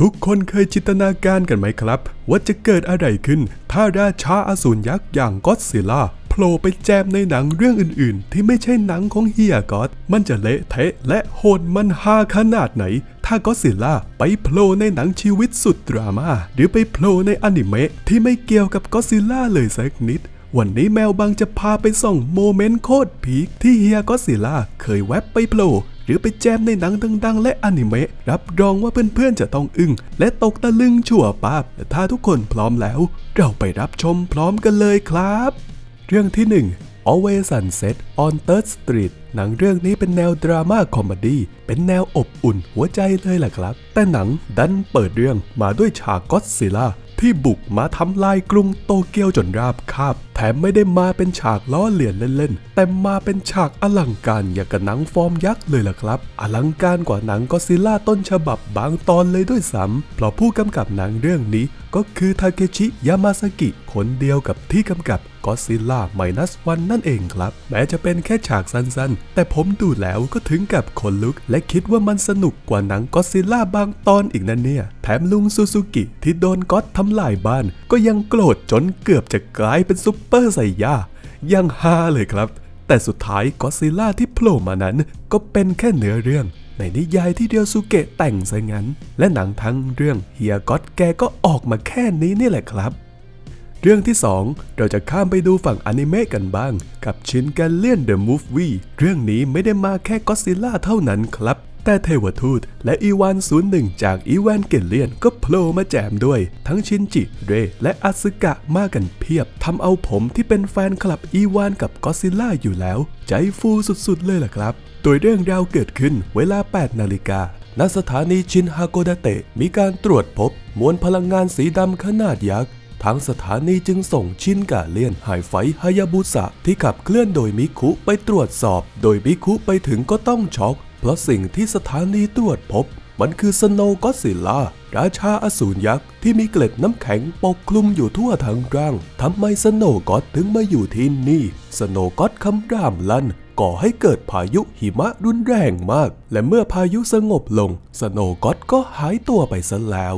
ทุกคนเคยจินตนาการกันไหมครับ ว่าจะเกิดอะไรขึ้น ถ้าราชาอสูรยักษ์อย่างก็อดซิลล่าโผล่ไปแจมในหนังเรื่องอื่นๆ ที่ไม่ใช่หนังของเฮียก็อดมันจะเละเทะและโหดมันฮาขนาดไหน ถ้าก็อดซิลล่าไปโผล่ในหนังชีวิตสุดดราม่าหรือไปโผล่ในอนิเมะที่ไม่เกี่ยวกับก็อดซิลล่าเลยสักนิดวันนี้แมวบางจะพาไปส่องโมเมนต์โคตรพีคที่เฮียก็อดซิลล่าเคยแวบไปโผล่ หรือไปแจมในหนังดังๆ และอนิเมะรับรองว่าเพื่อนๆจะต้องอึ้งและตกตะลึงชั่วปาบและถ้าทุกคนพร้อมแล้ว เราไปรับชมพร้อมกันเลยครับ เรื่องที่ 1 Always Sunset on Third Street หนังเรื่องนี้เป็นแนวดราม่าคอมดี้เป็นแนวอบอุ่นหัวใจเลยแหละครับ แต่หนังดันเปิดเรื่องมาด้วยฉากก็อดซิล่า ที่บุกมาทำลายกรุงโตเกียวจนราบคาบ แถมไม่ได้มาเป็นฉากล้อเลียนเล่นๆ แต่มาเป็นฉากอลังการอย่างกับหนังฟอร์มยักษ์เลยล่ะครับ อลังการกว่าหนังก็ซิล่าต้นฉบับบางตอนเลยด้วยซ้ำเพราะผู้กำกับหนังเรื่องนี้ก็คือทาเคชิยามาสกิคนเดียวกับที่กำกับ ก็ซิลล่าไมนัสวันนั่นเองครับ แม้จะเป็นแค่ฉากสั้นๆ แต่ผมดูแล้วก็ถึงกับขนลุก และคิดว่ามันสนุกกว่าหนังก็ซิลล่าบางตอนอีกนั่นเนี่ย แถมลุงซูซูกิที่โดนก็อดทำลายบ้าน ก็ยังโกรธจนเกือบจะกลายเป็นซุปเปอร์ไซย่ายังฮาเลยครับ แต่สุดท้ายก็ซิลล่าที่โผล่มานั้นก็เป็นแค่เนื้อเรื่องในนิยายที่เดียวสุเกะแต่งซะงั้น และหนังทั้งเรื่องเฮียก็อดแกก็ออกมาแค่นี้นี่แหละครับ เรื่องที่ 2 เราจะข้ามไปดูฝั่งอนิเมะกันบ้าง กับชินแกเลียนเดอะมูฟวี่เรื่องนี้ไม่ได้มาแค่ก็อดซิลล่าเท่านั้นครับ แต่เทวทูตและอีวาน01จากอีวานเกลเลียนก็โผล่มาแจมด้วย ทั้งชินจิ เร และอาซึกะมากันเพียบทำเอาผมที่เป็นแฟนคลับอีวานกับก็อดซิลล่าอยู่แล้ว ใจฟูสุดๆเลยล่ะครับตัวเรื่องราวเกิดขึ้นเวลา 8 นาฬิกาณสถานีชินฮาโกดาเตะมีการตรวจพบ มวลพลังงานสีดำขนาดยักษ์ ทางสถานีจึงส่งชินกาเลียนไฮไฟฮายาบุสะที่ขับเคลื่อนโดยมิคุไปตรวจสอบ โดยมิคุไปถึงก็ต้องช็อก เพราะสิ่งที่สถานีตรวจพบ มันคือสโนว์ก็อดซิล่าราชาอสูรยักษ์ที่มีเกล็ดน้ำแข็งปกคลุมอยู่ทั่วทั้งร่างทำไมสโนว์ก็อดถึงมาอยู่ที่นี่ สโนว์ก็อดคำรามลั่นก่อให้เกิดพายุหิมะรุนแรงมาก และเมื่อพายุสงบลง สโนว์ก็อดก็หายตัวไปซะแล้ว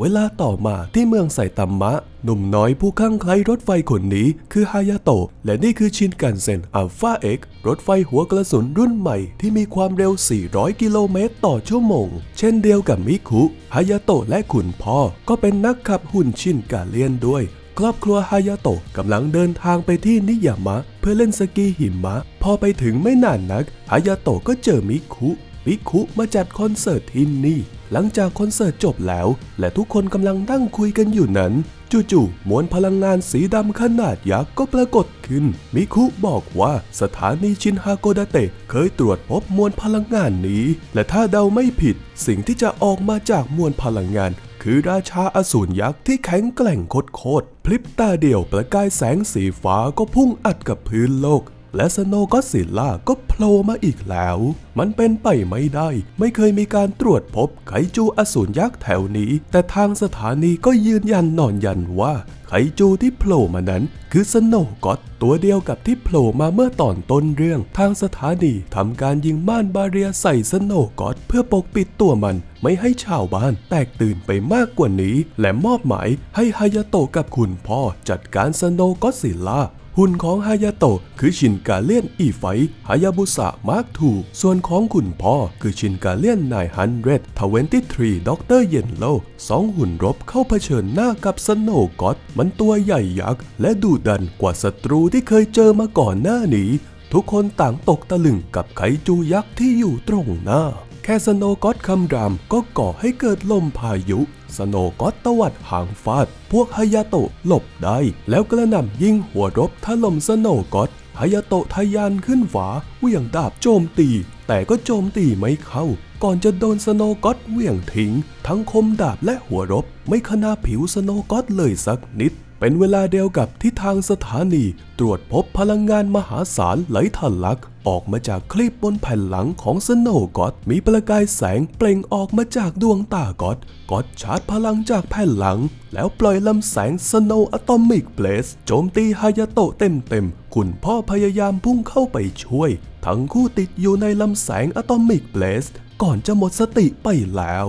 เวลาต่อมาที่เมืองไซตัมมะ หนุ่มน้อยผู้ข้างใครรถไฟคนนี้คือฮายาโตะและนี่คือชินกันเซ็นอัลฟาเอ็กรถไฟหัวกระสุนรุ่นใหม่ที่มีความเร็ว 400 กิโลเมตรต่อชั่วโมง เช่นเดียวกับมิคุฮายาโตะและขุนพ่อ ก็เป็นนักขับหุ่นชินกาเลียนด้วย ครอบครัวฮายาโตะกำลังเดินทางไปที่นิยามะ เพื่อเล่นสกีหิมะ พอไปถึงไม่นานนักฮายาโตะก็เจอมิคุมิคุมาจัดคอนเสิร์ตที่นี่ หลังจากคอนเสิร์ตจบแล้ว และทุกคนกำลังนั่งคุยกันอยู่นั้น จู่ๆมวลพลังงานสีดำขนาดยักษ์ก็ปรากฏขึ้น มิคุบอกว่าสถานีชินฮาโกดาเตะเคยตรวจพบมวลพลังงานนี้ และถ้าเดาไม่ผิด สิ่งที่จะออกมาจากมวลพลังงาน คือราชาอสูรยักษ์ที่แข็งแกร่งโคตรพลิบตาเดียวประกายแสงสีฟ้าก็พุ่งอัดกับพื้นโลก และสโนก็อดซิลล่าก็โผล่มาอีกแล้ว มันเป็นไปไม่ได้ ไม่เคยมีการตรวจพบไคจูอสูรยักษ์แถวนี้ แต่ทางสถานีก็ยืนยันนอนยันว่าไคจูที่โผล่มานั้นคือสโนก็อดตัวเดียวกับที่โผล่มาเมื่อตอนต้นเรื่อง ทางสถานีทำการยิงม่านบาเรียใส่สโนก็อดเพื่อปกปิดตัวมันไม่ให้ชาวบ้านแตกตื่นไปมากกว่านี้ และมอบหมายให้ฮายาโตะกับคุณพ่อจัดการสโนก็อดซิลล่า หุ่นของฮายาโตะคือชินกาเลียนอีไฟฮายาบุสะมาร์คทูส่วนของคุณพ่อคือชินกาเลียนนายฮันเรดทเวนตี้ทรีด็อกเตอร์เยนโลสองหุ่นรบเข้าเผชิญหน้ากับสโนว์ก็อดมันตัวใหญ่ยักษ์ และดุดันกว่าศัตรูที่เคยเจอมาก่อนหน้านี้ ทุกคนต่างตกตะลึงกับไคจูยักษ์ที่อยู่ตรงหน้า แค่สโนว์ก็อดคำรามก็ก่อให้เกิดลมพายุ สโนว์ก็ตวัดหางฟาด พวกฮายาโตะหลบได้ แล้วกระหน่ำยิงหัวรบถล่มสโนว์ก็ตฮายาโตะทะยานขึ้นฝาเหวี่ยงดาบโจมตี แต่ก็โจมตีไม่เข้า ก่อนจะโดนสโนว์ก็ตเหวี่ยงทิ้ง ทั้งคมดาบและหัวรบ ไม่ขนาผิวสโนว์ก็ตเลยสักนิด เป็นเวลาเดียวกับที่ทางสถานีตรวจพบพลังงานมหาศาลไหลทะลัก ออกมาจากคลีบบนแผ่นหลังของสโนว์ก็อดมีประกายแสงเปล่งออกมาจากดวงตาก็อดก็อดชาร์จพลังจากแผ่นหลัง แล้วปล่อยลำแสงสโนว์อะตอมิกเบลสโจมตีฮายาโตะเต็มๆ คุณพ่อพยายามพุ่งเข้าไปช่วย ทั้งคู่ติดอยู่ในลำแสงอะตอมิกเบลสก่อนจะหมดสติไปแล้ว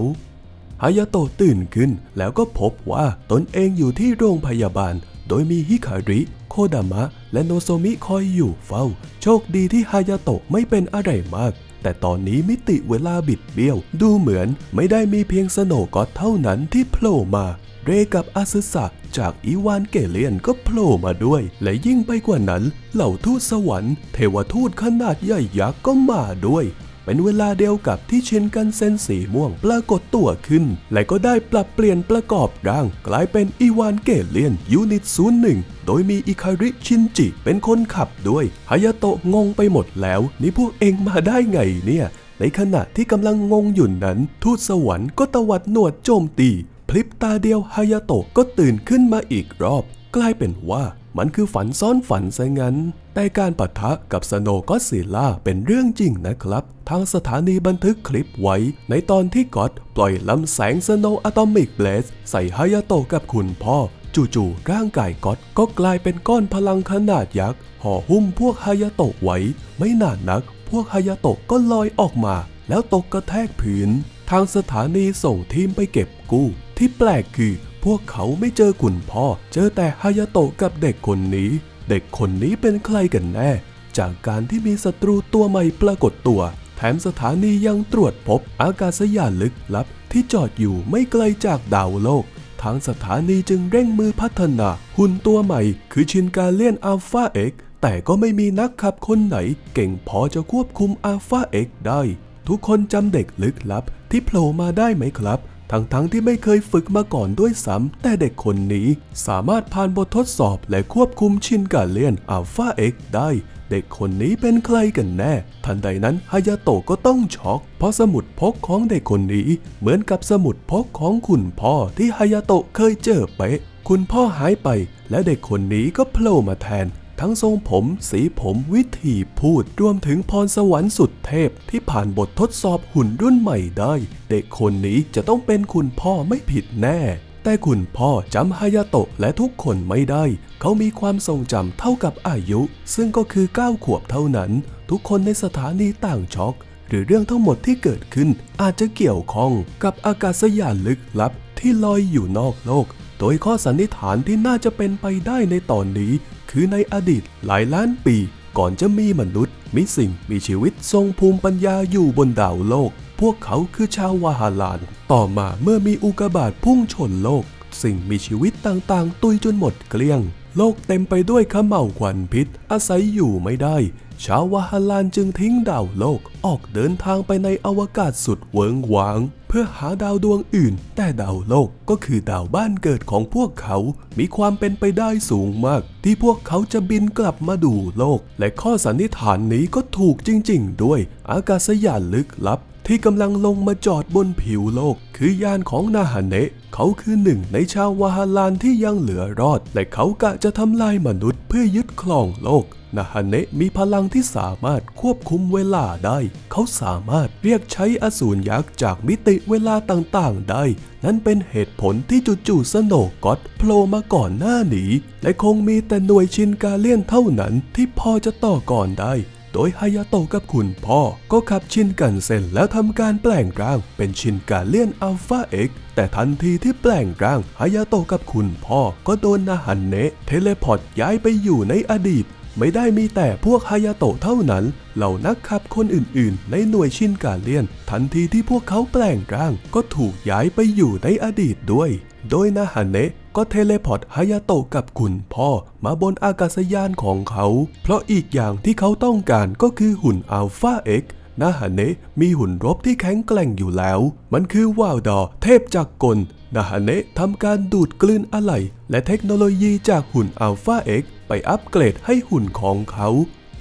ฮายาโตะตื่นขึ้น แล้วก็พบว่าตนเองอยู่ที่โรงพยาบาล โดยมีฮิคาริ โคดามะ และโนโซมิคอยอยู่เฝ้า โชคดีที่ฮายาโตะไม่เป็นอะไรมาก แต่ตอนนี้มิติเวลาบิดเบี้ยว ดูเหมือนไม่ได้มีเพียงสโนก็อตเท่านั้นที่โผล่มา เรกับอาซึสะจากอีวานเกเลียนก็โผล่มาด้วย และยิ่งไปกว่านั้น เหล่าทูตสวรรค์ เทวทูตขนาดใหญ่ยักษ์ก็มาด้วย เป็นเวลาเดียวกับที่ชินกันเซนสีม่วงปรากฏตัวขึ้น และก็ได้ปรับเปลี่ยนประกอบร่างกลายเป็นอีวานเกเลียนยูนิตศูนย์หนึ่งโดยมีอิคาริชินจิเป็นคนขับด้วยฮายาโตะงงไปหมดแล้ว นี่พวกเองมาได้ไงเนี่ย ในขณะที่กำลังงงอยู่นั้น ทูตสวรรค์ก็ตวัดหนวดโจมตี พลิบตาเดียวฮายาโตะก็ตื่นขึ้นมาอีกรอบ กลายเป็นว่ามันคือฝันซ้อนฝันซะงั้น แต่การปะทะกับสโนก็ซิลล่าเป็นเรื่องจริงนะครับ ทางสถานีบันทึกคลิปไว้ ในตอนที่ก็อดปล่อยลำแสงสโนอะตอมิกเบลสใส่ฮายาโตะกับคุณพ่อ จู่ๆร่างกายก็อดก็กลายเป็นก้อนพลังขนาดยักษ์ห่อหุ้มพวกฮายาโตะไว้ ไม่นานนัก พวกฮายาโตะก็ลอยออกมา แล้วตกกระแทกพื้น ทางสถานีส่งทีมไปเก็บกู้ ที่แปลกคือพวกเขาไม่เจอคุณพ่อ เจอแต่ฮายาโตะกับเด็กคนนี้ เด็กคนนี้เป็นใครกันแน่ จากการที่มีศัตรูตัวใหม่ปรากฏตัว แถมสถานียังตรวจพบอากาศยานลึกลับ ที่จอดอยู่ไม่ไกลจากดาวโลก ทางสถานีจึงเร่งมือพัฒนา หุ่นตัวใหม่ คือชินกาเลียนอัลฟาเอ็กแต่ก็ไม่มีนักขับคนไหน เก่งพอจะควบคุมอัลฟาเอ็กได้ ทุกคนจำเด็กลึกลับ ที่โผล่มาได้ไหมครับ ทั้งๆทที่ไม่เคยฝึกมาก่อนด้วยซ้ำแต่เด็กคนนี้สามารถผ่านบททดสอบและควบคุมชินกาเลียนอัลฟาเอ็กได้ เด็กคนนี้เป็นใครกันแน่ ทันใดนั้นฮายาโตะก็ต้องช็อก เพราะสมุดพกของเด็กคนนี้เหมือนกับสมุดพกของคุณพ่อที่ฮายาโตะเคยเจอเป๊ะ คุณพ่อหายไปและเด็กคนนี้ก็โผล่มาแทน ทั้งทรงผม สีผมวิธีพูด รวมถึงพรสวรรค์สุดเทพที่ผ่านบททดสอบหุ่นรุ่นใหม่ได้ เด็กคนนี้จะต้องเป็นคุณพ่อไม่ผิดแน่ แต่คุณพ่อจำฮายาโตะและทุกคนไม่ได้ เขามีความทรงจำเท่ากับอายุ ซึ่งก็คือ 9 ขวบเท่านั้น ทุกคนในสถานีต่างช็อกหรือเรื่องทั้งหมดที่เกิดขึ้นอาจจะเกี่ยวข้องกับอากาศยานลึกลับที่ลอยอยู่นอกโลก โดยข้อสันนิษฐานที่น่าจะเป็นไปได้ในตอนนี้ คือในอดีตหลายล้านปี ก่อนจะมีมนุษย์ มีสิ่งมีชีวิตทรงภูมิปัญญาอยู่บนดาวโลก พวกเขาคือชาววาฮาลาน ต่อมาเมื่อมีอุกกาบาตพุ่งชนโลก สิ่งมีชีวิตต่างๆ ตุยจนหมดเกลี้ยง โลกเต็มไปด้วยขม่าวควันพิษ อาศัยอยู่ไม่ได้ ชาววาฮาลานจึงทิ้งดาวโลก ออกเดินทางไปในอวกาศสุดเวิงหวาง เพื่อหาดาวดวงอื่น แต่ดาวโลกก็คือดาวบ้านเกิดของพวกเขา มีความเป็นไปได้สูงมาก ที่พวกเขาจะบินกลับมาดูโลก และข้อสันนิษฐานนี้ก็ถูกจริง ๆ ด้วย อากาศยานลึกลับ ที่กำลังลงมาจอดบนผิวโลก คือยานของนาฮาเนะเขาคือหนึ่งในชาววาฮาลานที่ยังเหลือรอด และเขากะจะทำลายมนุษย์เพื่อยึดครองโลกนาฮาเนะมีพลังที่สามารถควบคุมเวลาได้ เขาสามารถเรียกใช้อสูรยักษ์จากมิติเวลาต่างๆได้ นั่นเป็นเหตุผลที่จู่ๆสโนก็อตโผล่มาก่อนหน้านี้ และคงมีแต่หน่วยชินกาเลียนเท่านั้นที่พอจะต่อก่อนได้ โดยฮายาโตะกับคุณพ่อก็ขับชินกันเซ็นแล้วทำการแปลงร่างเป็นชินกาเลียนอัลฟาเอ็กแต่ทันทีที่แปลงร่างฮายาโตะกับคุณพ่อก็โดนนาฮันเนะเทเลพอร์ตย้ายไปอยู่ในอดีต ไม่ได้มีแต่พวกฮายาโตะเท่านั้น เหล่านักขับคนอื่นๆ ในหน่วยชินกาเลียน ทันทีที่พวกเขาแปลงร่างก็ถูกย้ายไปอยู่ในอดีตด้วย โดยนาฮันเนะ ก็เทเลพอร์ตฮายาโตะกับคุณพ่อมาบนอากาศยานของเขา เพราะอีกอย่างที่เขาต้องการก็คือหุ่นอัลฟาเอ็กนาฮาเนะมีหุ่นรบที่แข็งแกร่งอยู่แล้ว มันคือวาวดอร์เทพจักกลนาฮาเนะทำการดูดกลืนอะไหล่และเทคโนโลยีจากหุ่นอัลฟาเอ็กไปอัปเกรดให้หุ่นของเขา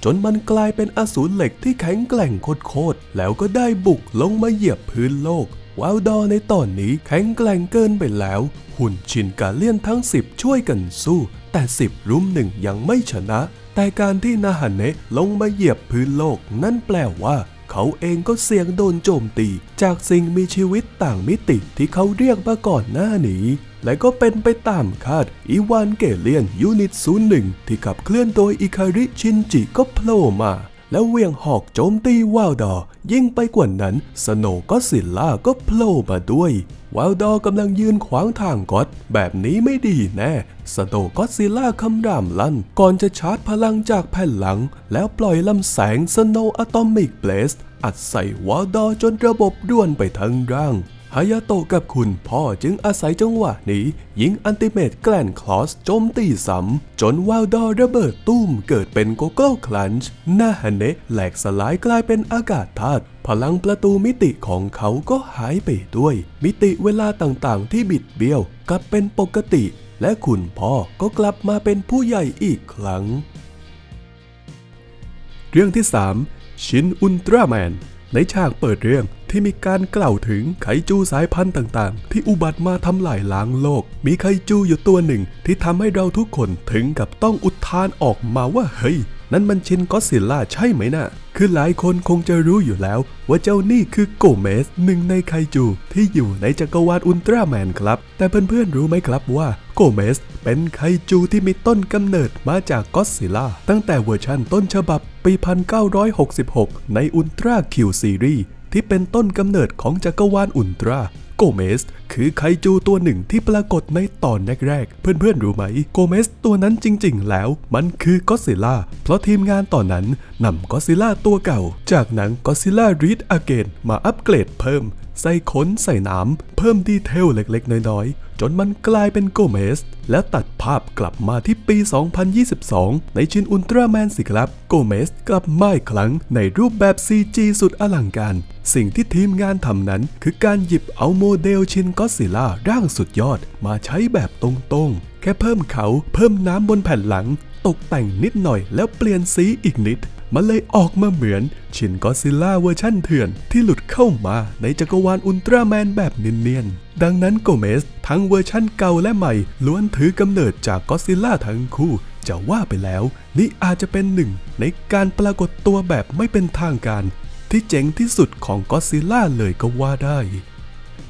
จนมันกลายเป็นอสูรเหล็กที่แข็งแกร่งโคตรๆแล้วก็ได้บุกลงมาเหยียบพื้นโลก วาวดอร์ในตอนนี้แข็งแกร่งเกินไปแล้ว หุ่นชินกาเลียนทั้ง 10 ช่วยกันสู้ แต่ 10 รุมหนึ่งยังไม่ชนะ แต่การที่นาฮันเนะลงมาเหยียบพื้นโลกนั่นแปลว่า เขาเองก็เสี่ยงโดนโจมตี จากสิ่งมีชีวิตต่างมิติที่เขาเรียกมาก่อนหน้านี้และก็เป็นไปตามคาดอีวานเกเลียนยูนิต01 ที่ขับเคลื่อนโดยอิคาริชินจิก็โผล่มา แล้วเวียงหอกโจมตีวาวดอร์ ยิ่งไปกว่านั้นสโนก็ซิลล่าก็โผล่มาด้วยวาลดอร์กำลังยืนขวางทางก็อดแบบนี้ไม่ดีแน่สโนก็ซิลล่าคำรามลั่น ก่อนจะชาร์จพลังจากแผ่นหลัง แล้วปล่อยลำแสงสโนอะตอมิกเบลสอัดใส่วาลดอร์จนระบบด้วนไปทั้งร่าง ฮายาโตะกับคุณพ่อจึงอาศัยจังหวะนี้ ยิงอันติเมตแกลนคลอสโจมตีซ้ำจนวาลดอร์ระเบิดตุ้มเกิดเป็นโกโก้คลันช์หน้าฮันเนะแหลกสลายกลายเป็นอากาศธาตุพลังประตูมิติของเขาก็หายไปด้วย มิติเวลาต่างๆ ที่บิดเบี้ยว กลับเป็นปกติ และคุณพ่อก็กลับมาเป็นผู้ใหญ่อีกครั้ง เรื่องที่ 3 ชินอุลตร้าแมน ในฉากเปิดเรื่องที่มีการกล่าวถึงไคจูสายพันธุ์ต่างๆ ที่อุบัติมาทำลายล้างโลก มีไคจูอยู่ตัวหนึ่งที่ทำให้เราทุกคนถึงกับต้องอุทานออกมาว่าเฮ้ย นั่นมันชินก็อดซิลล่าใช่ไหมนะ่ะ คือหลายคนคงจะรู้อยู่แล้ว ว่าเจ้านี่คือโกเมสหนึ่งในไคจูที่อยู่ในจักรวาลอุลตร้าแมนครับ แต่เพื่อนๆรู้ไหมครับว่าโกเมสเป็นไคจูที่มีต้นกำเนิดมาจากก็อตซิลล่าตั้งแต่เวอร์ชันต้นฉบับปี 1966 ในอุลตร้าคิวซีรีส์ที่เป็นต้นกำเนิดของจักรวาลอุลตร้า โกเมสคือไคจูตัวหนึ่งที่ปรากฏในตอนแรกๆ เพื่อนๆ รู้ไหม โกเมสตัวนั้นจริงๆ แล้วมันคือก็อดซิลล่า เพราะทีมงานตอนนั้นนำก็อดซิลล่าตัวเก่า จากหนังก็อดซิลล่ารีดอเกนมาอัปเกรดเพิ่ม ใส่ขนใส่น้ำเพิ่มดีเทลเล็กๆ น้อยๆ จนมันกลายเป็นโกเมส แล้วตัดภาพกลับมาที่ปี 2022 ในชินอุลตร้าแมนสิครับ โกเมสกลับมาอีกครั้งในรูปแบบ CG สุดอลังการ สิ่งที่ทีมงานทำนั้น คือการหยิบเอาโมเดลชินก็อดซิลล่าร่างสุดยอด มาใช้แบบตรงๆ แค่เพิ่มเขาเพิ่มน้ำบนแผ่นหลัง ตกแต่งนิดหน่อยแล้วเปลี่ยนสีอีกนิด มันเลยออกมาเหมือนชินก็อดซิลล่าเวอร์ชั่นเถื่อนที่หลุดเข้ามาในจักรวาลอุลตร้าแมนแบบเนียนๆ ดังนั้นโกเมสทั้งเวอร์ชั่นเก่าและใหม่ ล้วนถือกำเนิดจากก็อดซิลล่าทั้งคู่ จะว่าไปแล้ว นี่อาจจะเป็นหนึ่งในการปรากฏตัวแบบไม่เป็นทางการ ที่เจ๋งที่สุดของก็อดซิลล่าเลยก็ว่าได้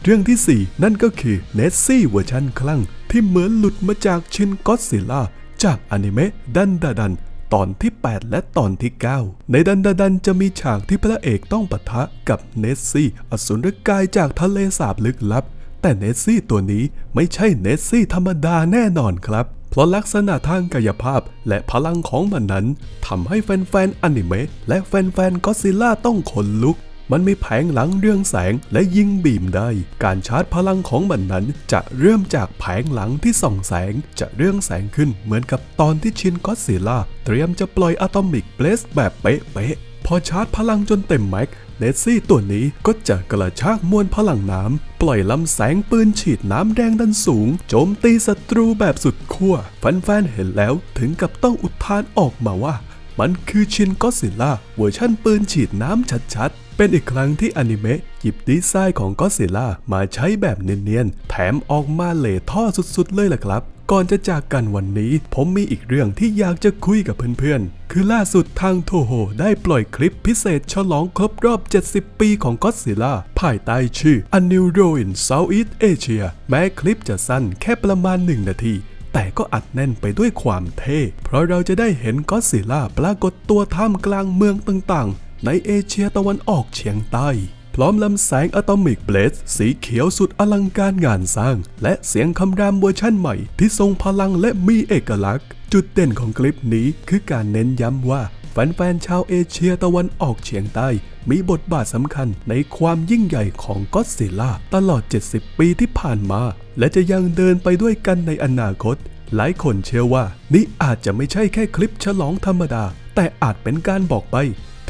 เรื่องที่ 4 นั่นก็คือเนสซี่เวอร์ชันคลั่งที่เหมือนหลุดมาจากชินก็อดซิลล่าจากอนิเมะดันดาดัน ตอนที่ 8 และตอนที่ 9 ในดันดาดันจะมีฉากที่พระเอกต้องปะทะกับเนสซี่อสูรกายจากทะเลสาบลึกลับ แต่เนสซี่ตัวนี้ไม่ใช่เนสซี่ธรรมดาแน่นอนครับ เพราะลักษณะทางกายภาพและพลังของมันนั้นทำให้แฟนๆอนิเมะและแฟนๆก็ซิล่าต้องขนลุก มันมีแผงหลังเรื่องแสงและยิงบีมได้ การชาร์จพลังของมันนั้น จะเริ่มจากแผงหลังที่ส่องแสงจะเรื่องแสงขึ้นเหมือนกับตอนที่ชินก็อดซิล่าเตรียมจะปล่อยอะตอมิกเบลสแบบเป๊ะๆพอชาร์จพลังจนเต็มแม็กเนซี่ตัวนี้ก็จะกระชากมวลพลังน้ำ ปล่อยลำแสงปืนฉีดน้ำแดงดันสูง โจมตีศัตรูแบบสุดขั้วแฟนๆเห็นแล้วถึงกับต้องอุทานออกมาว่า มันคือชินก็อดซิลล่าเวอร์ชั่นปืนฉีดน้ำชัดๆ เป็นอีกครั้งที่อนิเมะหยิบดีไซน์ของก็อดซิล่ามาใช้แบบเนียนๆ แถมออกมาเหล่ท่อสุดๆ เลยล่ะครับ ก่อนจะจากกันวันนี้ ผมมีอีกเรื่องที่อยากจะคุยกับเพื่อนๆ คือล่าสุดทางโทโฮได้ปล่อยคลิปพิเศษฉลองครบรอบ 70 ปีของก็อดซิล่าภายใต้ชื่อ A New r o in Southeast Asia แม้คลิปจะสั้นแค่ประมาณ 1 นาทีแต่ก็อัดแน่นไปด้วยความเท่ เพราะเราจะได้เห็นก็อดซิลล่าปรากฏตัวท่ามกลางเมืองต่างๆ ในเอเชียตะวันออกเฉียงใต้ พร้อมลำแสงอะตอมิกเบลสสีเขียวสุดอลังการงานสร้าง และเสียงคำรามเวอร์ชั่นใหม่ที่ทรงพลังและมีเอกลักษณ์ จุดเด่นของคลิปนี้คือการเน้นย้ำว่าแฟนๆชาวเอเชียตะวันออกเฉียงใต้ มีบทบาทสำคัญในความยิ่งใหญ่ของก็อดซิลล่าตลอด 70 ปีที่ผ่านมา และจะยังเดินไปด้วยกันในอนาคต หลายคนเชื่อว่า นี่อาจจะไม่ใช่แค่คลิปฉลองธรรมดา แต่อาจเป็นการบอกไป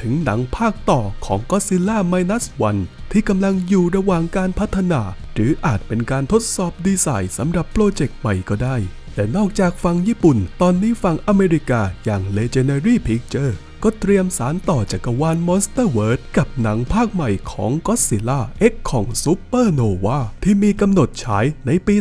ถึงหนังภาคต่อของ Godzilla Minus One ที่กำลังอยู่ระหว่างการพัฒนา หรืออาจเป็นการทดสอบดีไซน์สำหรับโปรเจกต์ใหม่ก็ได้ แต่นอกจากฝั่งญี่ปุ่น ตอนนี้ฝั่งอเมริกาอย่าง Legendary Picture ก็เตรียมสารต่อจักรวาล Monster World กับหนังภาคใหม่ของ Godzilla X ของ Supernova ที่มีกำหนดฉายในปี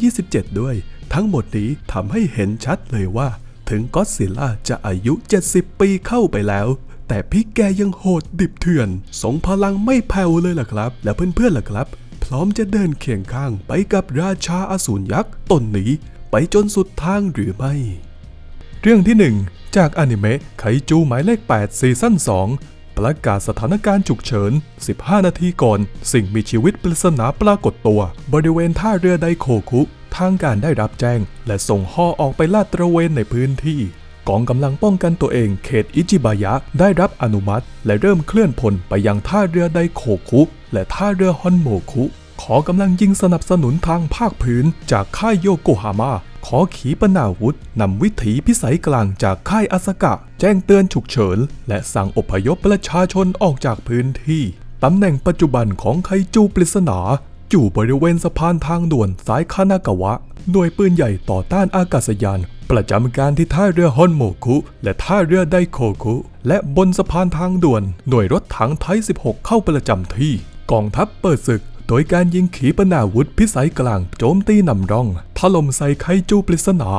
2027 ด้วย ทั้งหมดนี้ทำให้เห็นชัดเลยว่า ถึงก็อดซิลล่าจะอายุ 70 ปีเข้าไปแล้ว แต่พี่แกยังโหดดิบเถื่อนสงพลังไม่แผ่วเลยล่ะครับ และเพื่อนๆล่ะครับ พร้อมจะเดินเคียงข้างไปกับราชาอสูรยักษ์ตนนี้ไปจนสุดทางหรือไม่ เรื่องที่ 1 จากอนิเมะไคจูหมายเลข 8 ซีซั่น 2 ประกาศสถานการณ์ฉุกเฉิน 15 นาทีก่อน สิ่งมีชีวิตปริศนาปรากฏตัว บริเวณท่าเรือไดโคคุ ทางการได้รับแจ้ง และส่งห่อออกไปลาดตระเวนในพื้นที่ กองกำลังป้องกันตัวเองเขตอิจิบายะได้รับอนุมัติ และเริ่มเคลื่อนพลไปยังท่าเรือไดโคคุ และท่าเรือฮอนโมคุ ขอกำลังยิงสนับสนุนทางภาคพื้นจากค่ายโยโกฮาม่าขอขีปนาวุธนำวิถีพิสัยกลางจากค่ายอาสกะ แจ้งเตือนฉุกเฉิน และสั่งอพยพประชาชนออกจากพื้นที่ตำแหน่งปัจจุบันของไคจูปริศนา อยู่บริเวณสะพานทางด่วนสายคานากาวะ หน่วยปืนใหญ่ต่อต้านอากาศยาน ประจำการที่ท่าเรือฮอนโมคุ และท่าเรือไดโคคุ และบนสะพานทางด่วน หน่วยรถถังไทย 16 เข้าประจำที่ กองทัพเปิดศึก โดยการยิงขีปนาวุธพิสัยกลางโจมตีนำร่อง ถล่มใส่ไคจูปริศนา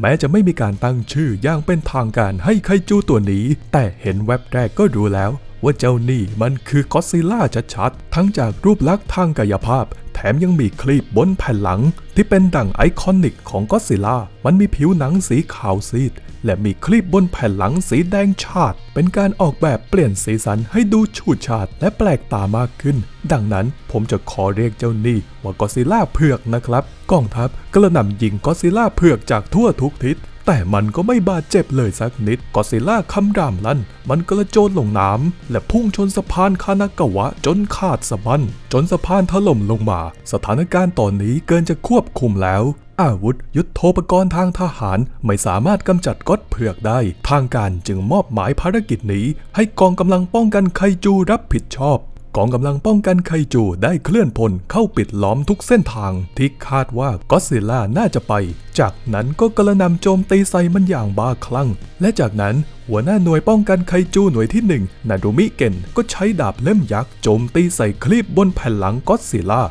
แม้จะไม่มีการตั้งชื่ออย่างเป็นทางการให้ไคจูตัวนี้ แต่เห็นแว็บแรกก็รู้แล้ว ว่าเจ้านี่มันคือก็อซิล่าชัดๆ ทั้งจากรูปลักษณ์ทางกายภาพ แถมยังมีคลีบบนแผ่นหลัง ที่เป็นดั่งไอคอนิกของก็อซิล่า มันมีผิวหนังสีขาวซีด และมีคลีบบนแผ่นหลังสีแดงฉาดเป็นการออกแบบเปลี่ยนสีสันให้ดูฉูดฉาดและแปลกตามากขึ้น ดังนั้นผมจะขอเรียกเจ้านี่ว่าก็อซิล่าเผือกนะครับ กองทัพกระหน่ำยิงก็อซิลล่าเผือกจากทั่วทุกทิศ แต่มันก็ไม่บาดเจ็บเลยสักนิดกอซิลล่าคำรามลั่น มันกระโจนลงน้ำและพุ่งชนสะพานคานากาวะจนขาดสะบั้นจนสะพานถล่มลงมา สถานการณ์ตอนนี้เกินจะควบคุมแล้วอาวุธยุทโธปกรณ์ทางทหารไม่สามารถกำจัดก๊อตเผือกได้ ทางการจึงมอบหมายภารกิจนี้ ให้กองกำลังป้องกันไคจูรับผิดชอบ กองกำลังป้องกันไคจูได้เคลื่อนพลเข้าปิดล้อมทุกเส้นทางที่คาดว่าก็อดซิลล่าน่าจะไป จากนั้นก็กระนำโจมตีใส่มันอย่างบ้าคลั่ง และจากนั้นหัวหน้าหน่วยป้องกันไคจูหน่วยที่หนึ่งนารุมิเกนก็ใช้ดาบเล่มยักษ์โจมตีใส่คลีบบนแผ่นหลังก็อดซิลล่า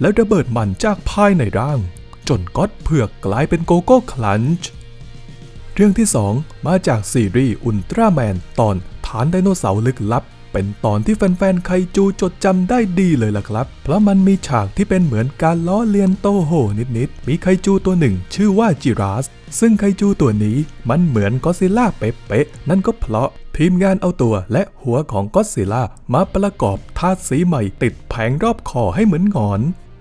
และระเบิดมันจากภายในร่าง จนก๊อตเผือกกลายเป็นโกโก้คลันช์เรื่องที่ 2 มาจากซีรีส์อุลตร้าแมนตอนฐานไดโนเสาร์ลึกลับ เป็นตอนที่แฟนๆไคจูจดจำได้ดีเลยล่ะครับ เพราะมันมีฉากที่เป็นเหมือนการล้อเลียนโตโหนิดๆ มีไคจูตัวหนึ่งชื่อว่าจิราสซึ่งไคจูตัวนี้มันเหมือนก็อดซิล่าเป๊ะๆ นั่นก็เพราะทีมงานเอาตัวและหัวของก็อดซิล่ามาประกอบทาสีใหม่ติดแผงรอบคอให้เหมือนงอน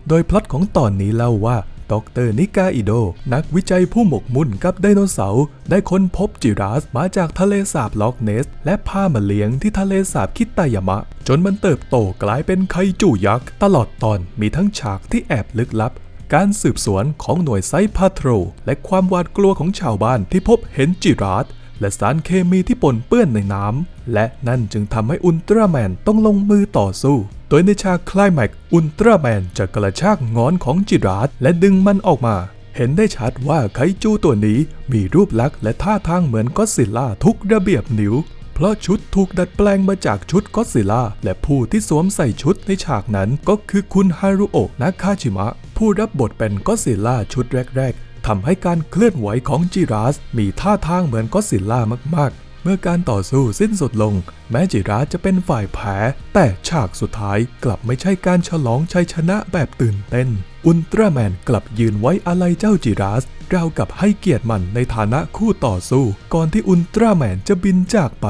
โดยพล็อตของตอนนี้เล่าว่า ดรนิกาอิโด นักวิจัยผู้หมกมุ่นกับไดโนเสาร์ได้ค้นพบจิราสมาจากทะเลสาบล็อกเนส และพามาเลี้ยงที่ทะเลสาบคิตายามะ จนมันเติบโตกลายเป็นไคจูยักษ์ ตลอดตอนมีทั้งฉากที่แอบลึกลับ การสืบสวนของหน่วยไซพาโทรและความหวาดกลัวของชาวบ้านที่พบเห็นจิราสและสารเคมีที่ปนเปื้อนในน้ำและนั่นจึงทำให้อุลตร้าแมนต้องลงมือต่อสู้ โดยในฉากคลายแม็กอุลตร้าแมนจะกระชากงอนของจิราสและดึงมันออกมา เห็นได้ชัดว่าไคจูตัวนี้มีรูปลักษณ์และท่าทางเหมือนก็อดซิล่าทุกระเบียบนิ้ว เพราะชุดถูกดัดแปลงมาจากชุดก็อดซิล่าและผู้ที่สวมใส่ชุดในฉากนั้นก็คือคุณฮารุโอะนาคาชิมะ ผู้รับบทเป็นก็อดซิล่าชุดแรก ๆทำให้การเคลื่อนไหวของจิราสมีท่าทางเหมือนก็อดซิล่ามากๆ เมื่อการต่อสู้สิ้นสุดลง แม้จิราจะเป็นฝ่ายแพ้ แต่ฉากสุดท้ายกลับไม่ใช่การฉลองชัยชนะแบบตื่นเต้น อุลตร้าแมนกลับยืนไว้อาลัยเจ้าจิราสราวกับให้เกียรติมันในฐานะคู่ต่อสู้ ก่อนที่อุลตร้าแมนจะบินจากไป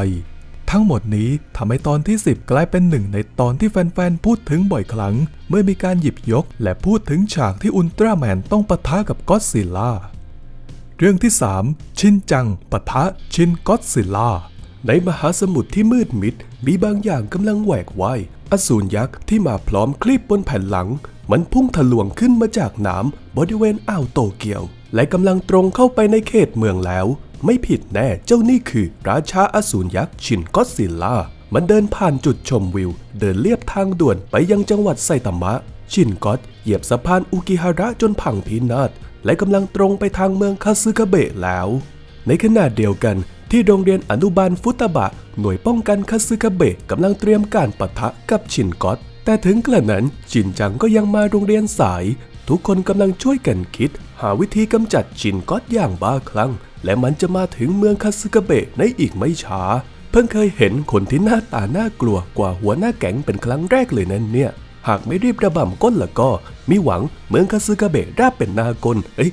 ทั้งหมดนี้ทำให้ตอนที่ 10 กลายเป็นหนึ่งในตอนที่แฟนๆพูดถึงบ่อยครั้ง เมื่อมีการหยิบยก และพูดถึงฉากที่อุลตร้าแมนต้องปะทะกับก็อดซิลล่า เรื่องที่ 3 ชินจังปะทะชินก็อดซิลล่า ในมหาสมุทรที่มืดมิด มีบางอย่างกำลังแหวกว่ายอสูรยักษ์ที่มาพร้อมคลีบบนแผ่นหลัง มันพุ่งทะลวงขึ้นมาจากน้ำบริเวณอ่าวโตเกียว และกำลังตรงเข้าไปในเขตเมืองแล้ว ไม่ผิดแน่เจ้านี่คือราชาอสูรยักษ์ชินก็อดซิลล่า มันเดินผ่านจุดชมวิว เดินเลียบทางด่วนไปยังจังหวัดไซตามะ ชินก็อดเหยียบสะพานอุกิฮาระจนพังพินาศ และกำลังตรงไปทางเมืองคาซึคาเบะแล้ว ในขณะเดียวกันที่โรงเรียนอนุบาลฟุตบะ หน่วยป้องกันคาซึคาเบะกำลังเตรียมการปะทะกับชินก็อตแต่ถึงกระนั้นชินจังก็ยังมาโรงเรียนสาย ทุกคนกำลังช่วยกันคิด หาวิธีกำจัดชินก็อตอย่างบ้าคลั่ง และมันจะมาถึงเมืองคาซึคาเบะในอีกไม่ช้า เพิ่งเคยเห็นคนที่หน้าตาน่ากลัวกว่าหัวหน้าแก๊งเป็นครั้งแรกเลยนั่นเนี่ย หากไม่รีบระบำก้นละก็ มีหวังเมืองคาซึคาเบะราบเป็นหน้ากลเอ้ย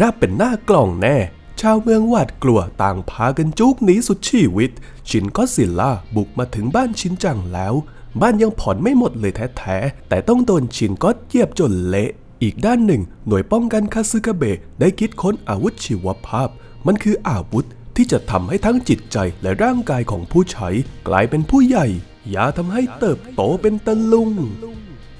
ราบเป็นหน้ากล่องแน่ ชาวเมืองหวาดกลัวต่างพากันจุกหนีสุดชีวิต ชินก็ซิลล่าบุกมาถึงบ้านชินจังแล้ว บ้านยังผ่อนไม่หมดเลยแท้ๆแต่ต้องโดนชินก็เหยียบจนเละอีกด้านหนึ่ง หน่วยป้องกันคาซึกะเบะได้คิดค้นอาวุธชีวภาพ มันคืออาวุธที่จะทำให้ทั้งจิตใจและร่างกายของผู้ใช้ กลายเป็นผู้ใหญ่ ยาทำให้เติบโตเป็นตะลุง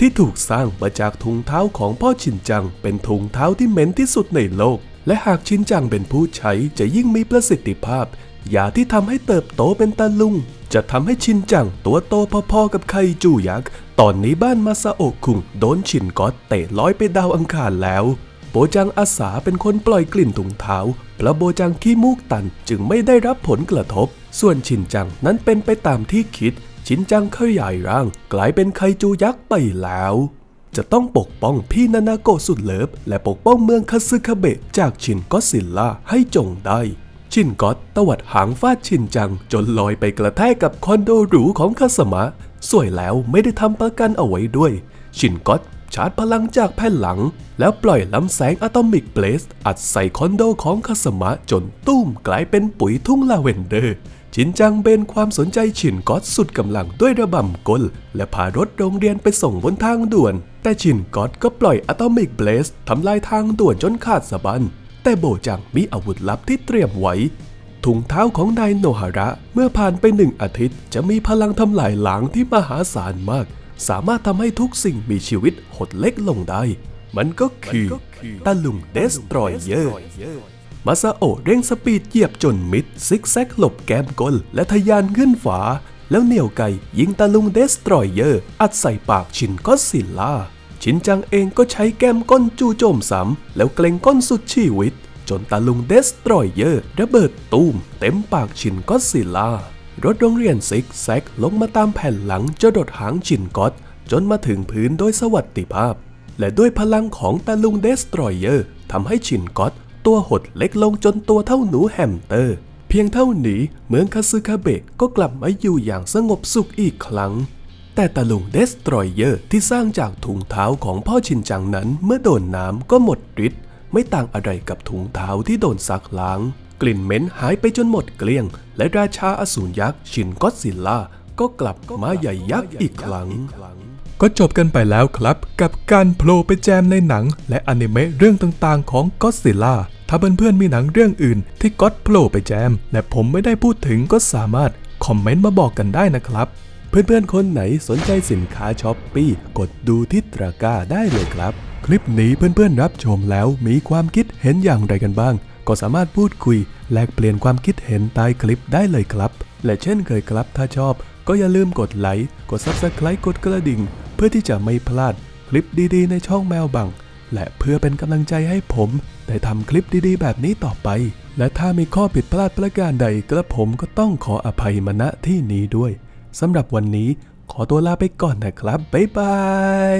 ที่ถูกสร้างมาจากถุงเท้าของพ่อชินจัง เป็นถุงเท้าที่เหม็นที่สุดในโลก และหากชินจังเป็นผู้ใช้จะยิ่งมีประสิทธิภาพยาที่ทำให้เติบโตเป็นตาลุง จะทำให้ชินจังตัวโตพอๆกับไคจูยักษ์ ตอนนี้บ้านมาซาโอะคุงโดนชินก๊อตเตะร้อยไปดาวอังคารแล้ว โบจังอาสาเป็นคนปล่อยกลิ่นถุงเท้าเพราะโบจังขี้มูกตันจึงไม่ได้รับผลกระทบ ส่วนชินจังนั้นเป็นไปตามที่คิด ชินจังเขยายร่างกลายเป็นไคจูยักษ์ไปแล้ว จะต้องปกป้องพี่นานาโกะสุดเลิฟ และปกป้องเมืองคาซึคาเบะจากชินก็อดซิลล่าให้จงได้ ชินก็ตตวัดหางฟาดชินจังจนลอยไปกระแทกกับคอนโดหรูของคาสมะสวยแล้วไม่ได้ทำประกันเอาไว้ด้วย ชินก็ตชาร์จพลังจากแผ่นหลัง แล้วปล่อยลำแสงอะตอมิกเบลสอัดใส่คอนโดของคาสมะจนตุ้มกลายเป็นปุ๋ยทุ่งลาเวนเดอร์ ชินจังเบนความสนใจชินก็อตสุดกำลังด้วยระบำกล และพารถโรงเรียนไปส่งบนทางด่วน แต่ชินก็อตก็ปล่อยอะตอมิกเบลสทำลายทางด่วนจนขาดสะบัน แต่โบจังมีอาวุธลับที่เตรียมไว้ ถุงเท้าของนายโนฮาระ เมื่อผ่านไปหนึ่งอาทิตย์ จะมีพลังทำลายล้างที่มหาศาลมาก สามารถทำให้ทุกสิ่งมีชีวิตหดเล็กลงได้ มันก็คือตะลุงเดสตรอยเยอร์ มาซาโอเร่งสปีดเหยียบจนมิด ซิกแซกหลบแกมกล และทะยานขึ้นฝา แล้วเหนี่ยวไก่ยิงตะลุงเดสตรอยเยอร์ อัดใส่ปากชินก็อดซิลล่า ชินจังเองก็ใช้แก้มก้นจู่โจมซ้ำแล้วเกรงก้นสุดชีวิต จนตะลุงเดสตรอยเยอร์ระเบิดตูม เต็มปากชินก็อดซิลล่ารถโรงเรียนซิกแซกลงมาตามแผ่นหลังจะดดหางชินก็อดจนมาถึงพื้นโดยสวัสดิภาพ และด้วยพลังของตะลุงเดสตรอยเยอร์ทำให้ชินก็ต ตัวหดเล็กลงจนตัวเท่าหนูแฮมสเตอร์ เพียงเท่านี้เมืองคาซึคาเบะก็กลับมาอยู่อย่างสงบสุขอีกครั้ง แต่ตะลุงเดสตรอยเยอร์ที่สร้างจากถุงเท้าของพ่อชินจังนั้นเมื่อโดนน้ำก็หมดฤทธิ์ไม่ต่างอะไรกับถุงเท้าที่โดนซักล้าง กลิ่นเหม็นหายไปจนหมดเกลี้ยง และราชาอสูรยักษ์ชินก็อดซิลล่าก็กลับมาใหญ่ยักษ์อีกครั้ง ก็จบกันไปแล้วครับ กับการโผล่ไปแจมในหนัง และอนิเมะเรื่องต่างๆของก็อดซิลล่าถ้าเพื่อนๆมีหนังเรื่องอื่นที่ก็อดโผล่ไปแจม และผมไม่ได้พูดถึงก็สามารถคอมเมนต์มาบอกกันได้นะครับ เพื่อนๆคนไหนสนใจสินค้าช้อปปี้กดดูที่ตะกร้าได้เลยครับ คลิปนี้เพื่อนๆรับชมแล้วมีความคิดเห็นอย่างไรกันบ้าง ก็สามารถพูดคุย แลกเปลี่ยนความคิดเห็นใต้คลิปได้เลยครับ และเช่นเคยครับถ้าชอบก็อย่าลืมกดไลค์ กด Subscribe กดกระดิ่ง พื่อที่จะไม่พลาดคลิปดีๆ ในช่องแมวบัง และเพื่อเป็นกำลังใจให้ผม ได้ทำคลิปดีๆ แบบนี้ต่อไป และถ้ามีข้อผิดพลาดประการใดกระผมก็ต้องขออภัยมาณที่นี้ด้วยสำหรับวันนี้ขอตัวลาไปก่อนนะครับบ๊ายบาย